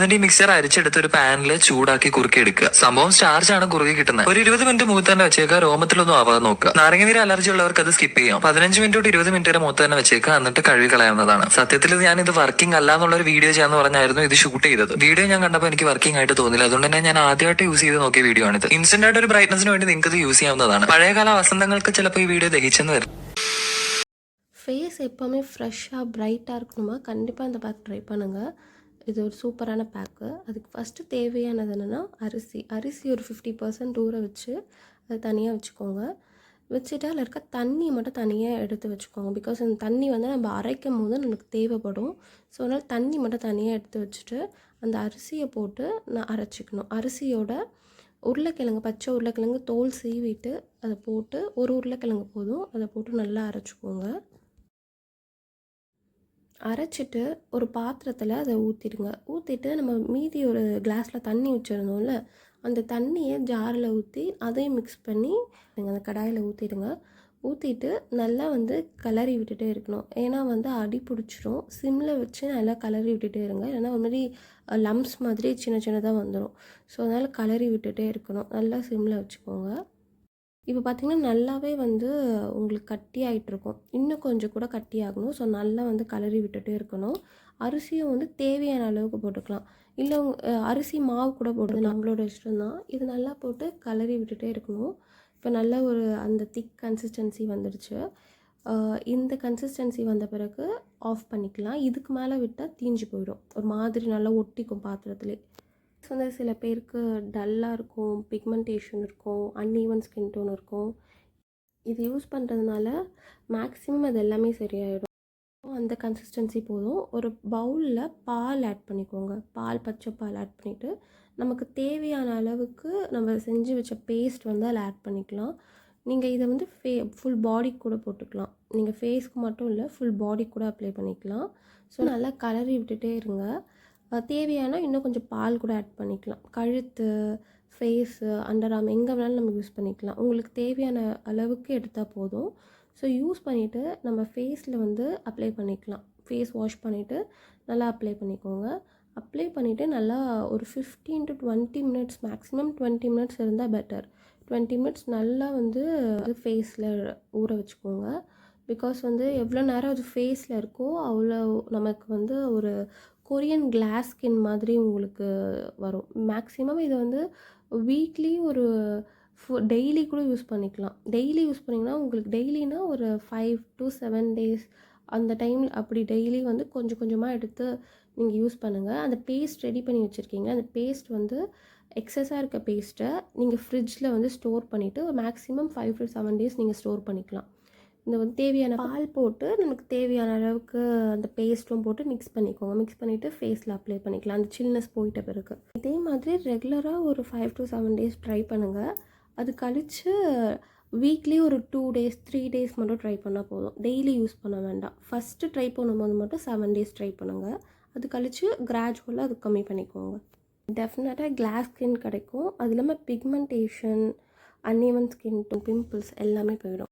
എന്നിട്ട് ഈ മിക്സർ അരിച്ചെടുത്ത് ഒരു പാനിൽ ചൂടാക്കി കുറുക്കി എടുക്കുക സംഭവം സ്റ്റാർച്ച് ആണ് കുറുക്കി കിട്ടുന്നത് ഒരു ഇരുപത് മിനിറ്റ് മൂത്ത് തന്നെ വെച്ചേക്കുക രോമത്തിലൊന്നും ആവാതെ നോക്കുക നാരങ്ങ നീര് അലർജി ഉള്ളവർക്ക് അത് സ്കിപ്പ് ചെയ്യാം പതിനഞ്ച് മിനിറ്റ് തൊട്ട് ഇരുപത് മിനിറ്റ് വരെ മൂത്ത് തന്നെ വെച്ചേക്കുക എന്നിട്ട് കഴുകി കളയാവുന്നതാണ് സത്യത്തിൽ ഞാൻ ഇത് വർക്കിംഗ് അല്ല എന്നുള്ള ഒരു വീഡിയോ ചെയ്യാന്ന് പറഞ്ഞായിരുന്നു ഇത് ഷൂട്ട് ചെയ്തത് വീഡിയോ ഞാൻ കണ്ടപ്പോൾ എനിക്ക് വർക്കിംഗ് ആയിട്ട് തോന്നില്ല അതുകൊണ്ട് തന്നെ ഞാൻ ആദ്യമായിട്ട് യൂസ് ചെയ്ത് നോക്കിയ വീഡിയോ ആണിത് ഇൻസ്റ്റന്റ് ആയിട്ട് ഒരു ബ്രൈറ്റ്നസിന് വേണ്ടി നിങ്ങൾക്ക് ഇത് യൂസ് ചെയ്യാവുന്നതാണ് പഴയകാല വസന്തങ്ങൾക്ക് ചിലപ്പോൾ ഈ വീഡിയോ ദഹിച്ചെന്ന് വരും ஃபேஸ் எப்போவுமே ஃப்ரெஷ்ஷாக பிரைட்டாக இருக்கணுமா கண்டிப்பாக இந்த பேக் ட்ரை பண்ணுங்கள் இது ஒரு சூப்பரான பேக்கு அதுக்கு ஃபஸ்ட்டு தேவையானது என்னென்னா அரிசி. அரிசி ஒரு ஃபிஃப்டி பர்சன்ட் ஊற வச்சு அதை தனியாக வச்சுக்கோங்க. வச்சுட்டு அதில் இருக்க தண்ணியை மட்டும் தனியாக எடுத்து வச்சுக்கோங்க. பிகாஸ் அந்த தண்ணி வந்து நம்ம அரைக்கும் போது நமக்கு தேவைப்படும். ஸோ அதனால் தண்ணி மட்டும் தனியாக எடுத்து வச்சுட்டு அந்த அரிசியை போட்டு நான் அரைச்சிக்கணும். அரிசியோட உருளைக்கிழங்கு பச்சை உருளைக்கிழங்கு தோல் சீவிட்டு அதை போட்டு ஒரு உருளைக்கிழங்கு போதும். அதை போட்டு நல்லா அரைச்சிக்கோங்க. அரைச்சிட்டு ஒரு பாத்திரத்தில் அதை ஊற்றிடுங்க ஊற்றிட்டு நம்ம மீதி ஒரு கிளாஸில் தண்ணி வச்சுருந்தோம்ல அந்த தண்ணியை ஜாரில் ஊற்றி அதையும் மிக்ஸ் பண்ணி நீங்கள் அந்த கடாயில் ஊற்றிடுங்க ஊற்றிட்டு நல்லா வந்து கலரி விட்டுட்டே இருக்கணும். ஏன்னா வந்து அடி பிடிச்சிரும். சிம்மில் வச்சு நல்லா கலரி விட்டுட்டே இருங்க. ஏன்னா ஒரு மாதிரி லம்ஸ் மாதிரி சின்ன சின்னதாக வந்துடும் ஸோ அதனால் கலரி விட்டுட்டே இருக்கணும். நல்லா சிம்மில் வச்சுக்கோங்க. இப்போ பார்த்திங்கன்னா நல்லாவே வந்து உங்களுக்கு கட்டி ஆயிட்டு இன்னும் கொஞ்சம் கூட கட்டி ஆகணும். ஸோ நல்லா வந்து கலரி விட்டுட்டே இருக்கணும். அரிசியும் வந்து தேவையான அளவுக்கு போட்டுக்கலாம். இல்லை உங்க- அரிசி மாவு கூட போடுறது நம்மளோட இஷ்டம் தான் இது நல்லா போட்டு கலரி விட்டுட்டே இருக்கணும். இப்போ நல்ல ஒரு அந்த திக் கன்சிஸ்டன்சி வந்துடுச்சு. இந்த கன்சிஸ்டன்சி வந்த பிறகு ஆஃப் பண்ணிக்கலாம். இதுக்கு மேலே விட்டால் தீஞ்சு போயிடும். ஒரு மாதிரி நல்லா ஒட்டிக்கும் பாத்திரத்துலேயே ஸோ வந்து சில பேருக்கு டல்லாக இருக்கும் பிக்மெண்டேஷன் இருக்கும் அன்ஈவன் ஸ்கின் டோன் இருக்கும். இது யூஸ் பண்ணுறதுனால மேக்ஸிமம் அது எல்லாமே சரியாயிடும். அந்த கன்சிஸ்டன்சி போதும். ஒரு பவுலில் பால் ஆட் பண்ணிக்கோங்க. பால் பச்சை பால் ஆட் பண்ணிவிட்டு நமக்கு தேவையான அளவுக்கு நம்ம செஞ்சு வச்ச பேஸ்ட் வந்து அதில் ஆட் பண்ணிக்கலாம். நீங்கள் இதை வந்து ஃபே ஃபுல் பாடிக்கு கூட போட்டுக்கலாம். நீங்கள் ஃபேஸ்க்கு மட்டும் இல்லை ஃபுல் பாடி கூட அப்ளை பண்ணிக்கலாம். ஸோ நல்லா கலரி விட்டுட்டே இருங்க. தேவையான இன்னும் கொஞ்சம் பால் கூட ஆட் பண்ணிக்கலாம். கழுத்து ஃபேஸு அண்டர் ஆர்ம் எங்கே வேணாலும் நம்ம யூஸ் பண்ணிக்கலாம். உங்களுக்கு தேவையான அளவுக்கு எடுத்தால் போதும். ஸோ யூஸ் பண்ணிவிட்டு நம்ம ஃபேஸில் வந்து அப்ளை பண்ணிக்கலாம். ஃபேஸ் வாஷ் பண்ணிவிட்டு நல்லா அப்ளை பண்ணிக்கோங்க. அப்ளை பண்ணிவிட்டு நல்லா ஒரு fifteen to twenty minutes maximum twenty minutes இருந்தால் பெட்டர் டுவெண்ட்டி மினிட்ஸ் நல்லா வந்து ஃபேஸில் ஊற வச்சுக்கோங்க. பிகாஸ் வந்து எவ்வளோ நேரம் அது ஃபேஸில் இருக்கோ அவ்வளோ நமக்கு வந்து ஒரு கொரியன் கிளாஸ் ஸ்கின் மாதிரி உங்களுக்கு வரும். மேக்ஸிமம் இது வந்து வீக்லி ஒரு ஃபு டெய்லி கூட யூஸ் பண்ணிக்கலாம். டெய்லி யூஸ் பண்ணிங்கன்னா உங்களுக்கு டெய்லினா ஒரு ஃபைவ் டு செவன் டேஸ் அந்த டைமில் அப்படி டெய்லி வந்து கொஞ்சம் கொஞ்சமாக எடுத்து நீங்கள் யூஸ் பண்ணுங்கள் அந்த பேஸ்ட் ரெடி பண்ணி வச்சுருக்கீங்க. அந்த பேஸ்ட் வந்து எக்ஸஸாக இருக்க பேஸ்ட்டை நீங்கள் ஃப்ரிட்ஜில் வந்து ஸ்டோர் பண்ணிவிட்டு maximum five to seven days நீங்கள் ஸ்டோர் பண்ணிக்கலாம். இந்த வந்து தேவையான பால் போட்டு நமக்கு தேவையான அளவுக்கு அந்த பேஸ்ட்டும் போட்டு மிக்ஸ் பண்ணிக்கோங்க மிக்ஸ் பண்ணிவிட்டு ஃபேஸில் அப்ளை பண்ணிக்கலாம். அந்த சில்னஸ் போயிட்ட பிறகு. இதே மாதிரி ரெகுலராக ஒரு five to seven days try பண்ணுங்கள் அது கழித்து வீக்லி ஒரு டூ டேஸ் த்ரீ டேஸ் மட்டும் ட்ரை பண்ணால் போதும். டெய்லி யூஸ் பண்ண வேண்டாம். ஃபஸ்ட்டு ட்ரை பண்ணும்போது மட்டும் செவன் டேஸ் ட்ரை பண்ணுங்கள் அது கழித்து கிராஜுவலாக அது கம்மி பண்ணிக்கோங்க. டெஃபினட்டாக கிளாஸ் ஸ்கின் கிடைக்கும். அது இல்லாமல் பிக்மெண்டேஷன் அன்இவன் ஸ்கின் பிம்பிள்ஸ் எல்லாமே போயிடும்.